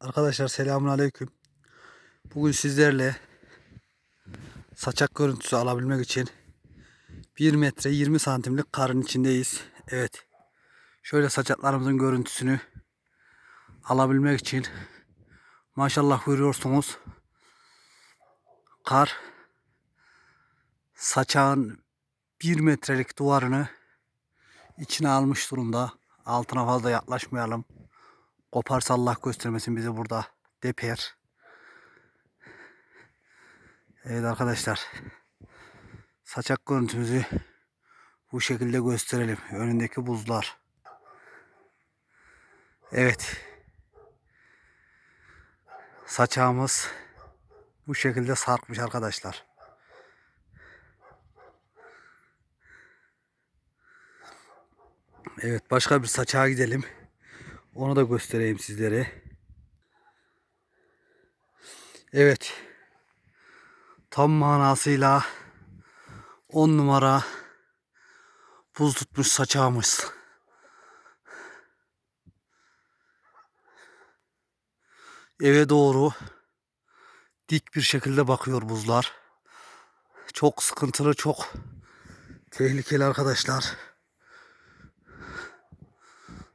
Arkadaşlar selamun aleyküm. Bugün sizlerle saçak görüntüsü alabilmek için 1 metre 20 santimlik karın içindeyiz. Evet. Şöyle saçaklarımızın görüntüsünü alabilmek için maşallah görüyorsunuz. Kar saçağın 1 metrelik duvarını içine almış durumda. Altına fazla yaklaşmayalım. Koparsa Allah göstermesin bizi burada deper. Evet arkadaşlar. Saçak görüntümüzü bu şekilde gösterelim. Önündeki buzlar. Evet. Saçağımız bu şekilde sarkmış arkadaşlar. Evet başka bir saçağa gidelim. Onu da göstereyim sizlere. Evet. Tam manasıyla 10 numara buz tutmuş saçağımız. Eve doğru dik bir şekilde bakıyor buzlar. Çok sıkıntılı, çok tehlikeli arkadaşlar.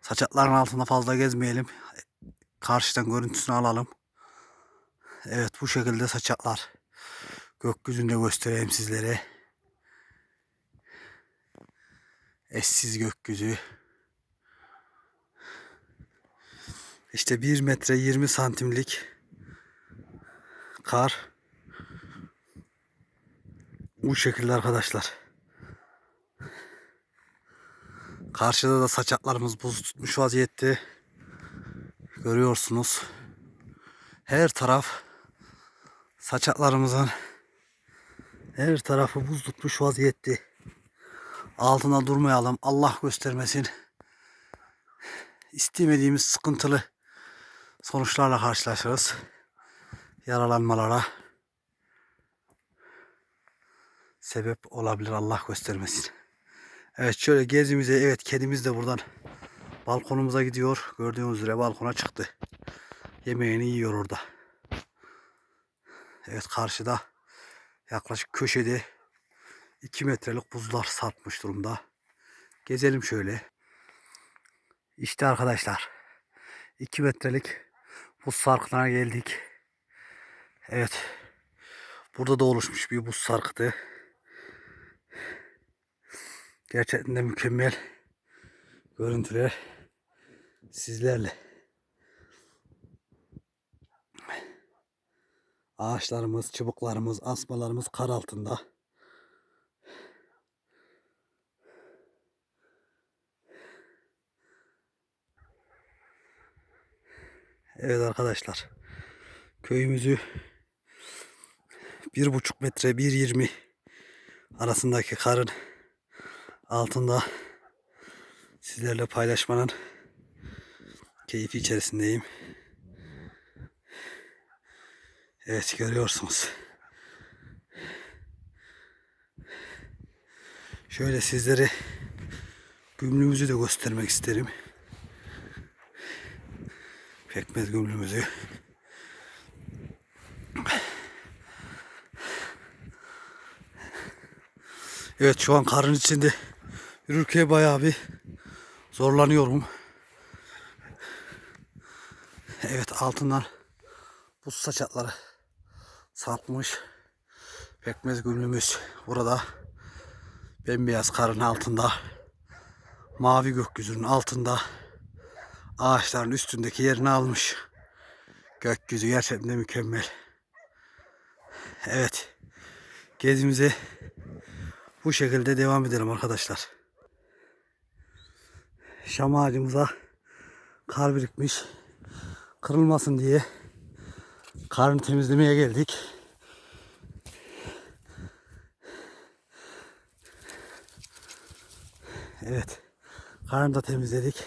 Saçakların altında fazla gezmeyelim. Karşıdan görüntüsünü alalım. Evet bu şekilde saçaklar. Gökyüzünde göstereyim sizlere. Eşsiz gökyüzü. İşte 1 metre 20 santimlik kar. Bu şekilde arkadaşlar. Karşıda da saçaklarımız buz tutmuş vaziyette. Görüyorsunuz. Her taraf saçaklarımızın her tarafı buz tutmuş vaziyette. Altına durmayalım. Allah göstermesin. İstemediğimiz sıkıntılı sonuçlarla karşılaşırız. Yaralanmalara sebep olabilir. Allah göstermesin. Evet şöyle gezimize evet kedimiz de buradan balkonumuza gidiyor. Gördüğünüz üzere balkona çıktı. Yemeğini yiyor orada. Evet karşıda yaklaşık köşede 2 metrelik buzlar sarkmış durumda. Gezelim şöyle. İşte arkadaşlar 2 metrelik buz sarkına geldik. Evet. Burada da oluşmuş bir buz sarkıtı. Gerçekten de mükemmel görüntüler sizlerle. Ağaçlarımız, çubuklarımız, asmalarımız kar altında. Evet arkadaşlar. Köyümüzü bir buçuk metre, bir yirmi arasındaki karın altında sizlerle paylaşmanın keyfi içerisindeyim. Evet görüyorsunuz. Şöyle sizlere gümrümüzü de göstermek isterim. Pekmez gümrümüzü. Evet şu an karın içinde yürürken bayağı bir zorlanıyorum. Evet altından buz saçakları sarkmış. Pekmez gümrümüz burada. Bembeyaz karın altında. Mavi gökyüzünün altında. Ağaçların üstündeki yerini almış. Gökyüzü gerçekten de mükemmel. Evet. Gezimize bu şekilde devam edelim arkadaşlar. Şam ağacımıza kar birikmiş. Kırılmasın diye karını temizlemeye geldik. Evet. Karnı da temizledik.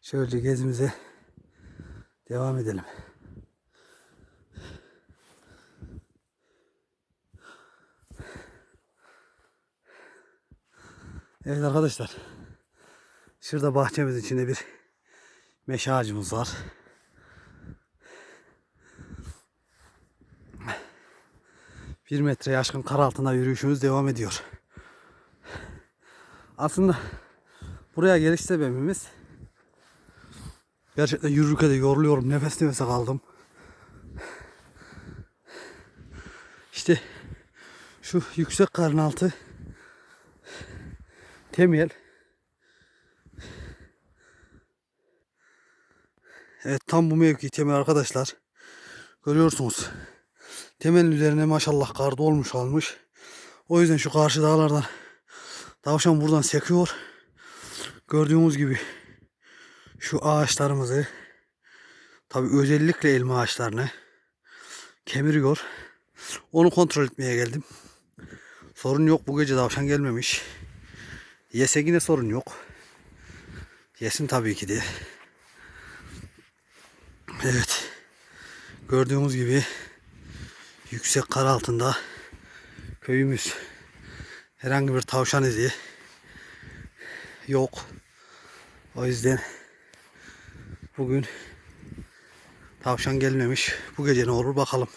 Şöyle gezimize devam edelim. Evet arkadaşlar. Şurada bahçemizin içinde bir meşe ağacımız var. Bir metreye aşkın kar altında yürüyüşümüz devam ediyor. Aslında buraya geliş sebebimiz gerçekten yürürken de yoruluyorum. Nefes nefese kaldım. İşte şu yüksek karın altı temel Evet tam bu mevki temel arkadaşlar. Görüyorsunuz. Temelin üzerine maşallah kar dolmuş almış. O yüzden şu karşı dağlardan tavşan buradan sekiyor. Gördüğünüz gibi şu ağaçlarımızı tabi özellikle elma ağaçlarını kemiriyor. Onu kontrol etmeye geldim. Sorun yok bu gece tavşan gelmemiş. Yese yine sorun yok. Yesin tabii ki de. Evet. Gördüğünüz gibi yüksek kar altında köyümüz. Herhangi bir tavşan izi yok. O yüzden bugün tavşan gelmemiş. Bu gece ne olur bakalım.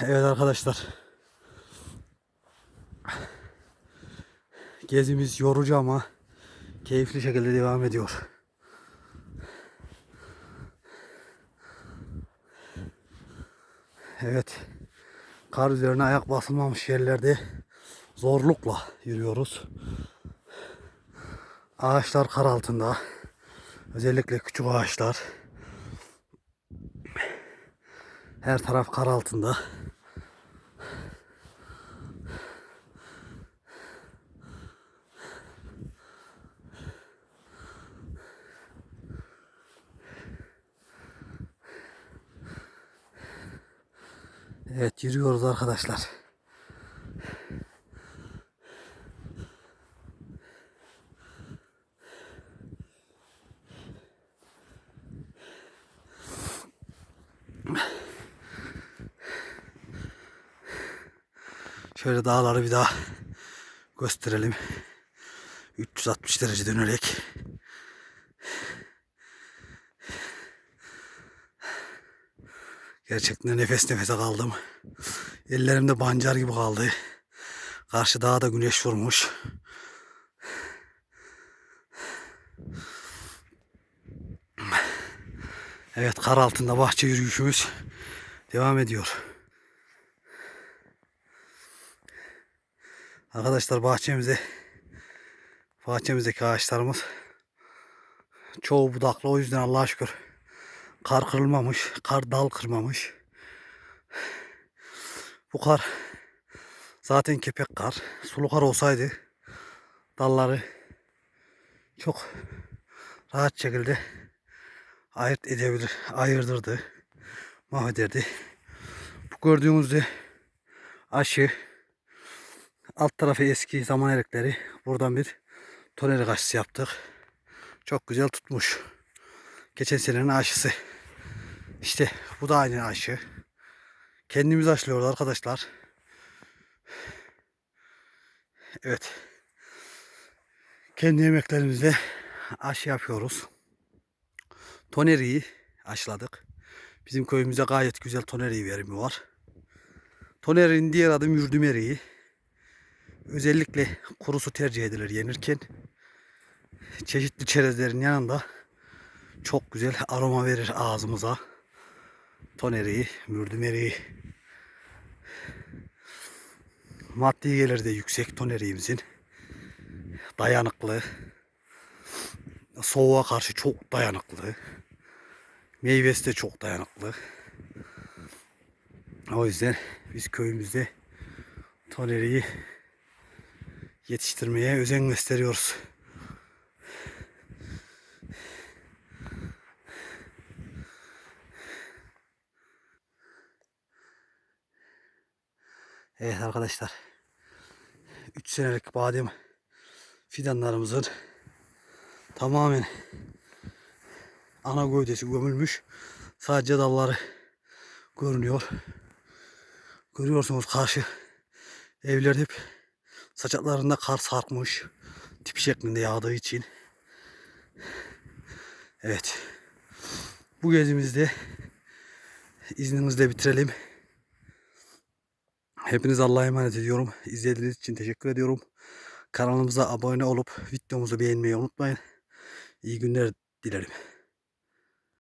Evet arkadaşlar. Gezimiz yorucu ama keyifli şekilde devam ediyor. Evet. Kar üzerine ayak basılmamış yerlerde zorlukla yürüyoruz. Ağaçlar kar altında. Özellikle küçük ağaçlar. Her taraf kar altında. Evet yürüyoruz arkadaşlar. Şöyle dağları bir daha gösterelim. 360 derece dönerek. Gerçekten nefes nefese kaldım. Ellerimde bancar gibi kaldı. Karşı dağda güneş vurmuş. Evet kar altında bahçe yürüyüşümüz devam ediyor. Arkadaşlar bahçemize bahçemizdeki ağaçlarımız çoğu budaklı o yüzden Allah'a şükür kar kırılmamış, kar dal kırmamış. Bu kar zaten kepek kar. Sulu kar olsaydı dalları çok rahat şekilde ayırt edebilir, ayırdırdı, mahvederdi. Bu gördüğünüz de aşı alt tarafı eski zaman erekleri. Buradan bir toneri aşısı yaptık. Çok güzel tutmuş. Geçen senenin aşısı. İşte bu da aynı aşı. Kendimiz aşılıyoruz arkadaşlar. Evet. Kendi yemeklerimizde aşı yapıyoruz. Toneriyi aşıladık. Bizim köyümüzde gayet güzel toneri verimi var. Tonerinin diğer adı mürdüm eriği. Özellikle kurusu tercih edilir yenirken. Çeşitli çerezlerin yanında çok güzel aroma verir ağzımıza. Toneriği, mürdüm eriği. Maddi geliri de yüksek toneriğimizin. Dayanıklı. Soğuğa karşı çok dayanıklı. Meyvesi de çok dayanıklı. O yüzden biz köyümüzde toneriği yetiştirmeye özen gösteriyoruz. Evet arkadaşlar. 3 senelik badem fidanlarımızın tamamen ana gövdesi gömülmüş. Sadece dalları görünüyor. Görüyorsunuz karşı evler hep Saçaklarında kar sarkmış. Tip şeklinde yağdığı için. Evet. Bu gezimizde izninizle bitirelim. Hepiniz Allah'a emanet ediyorum. İzlediğiniz için teşekkür ediyorum. Kanalımıza abone olup videomuzu beğenmeyi unutmayın. İyi günler dilerim.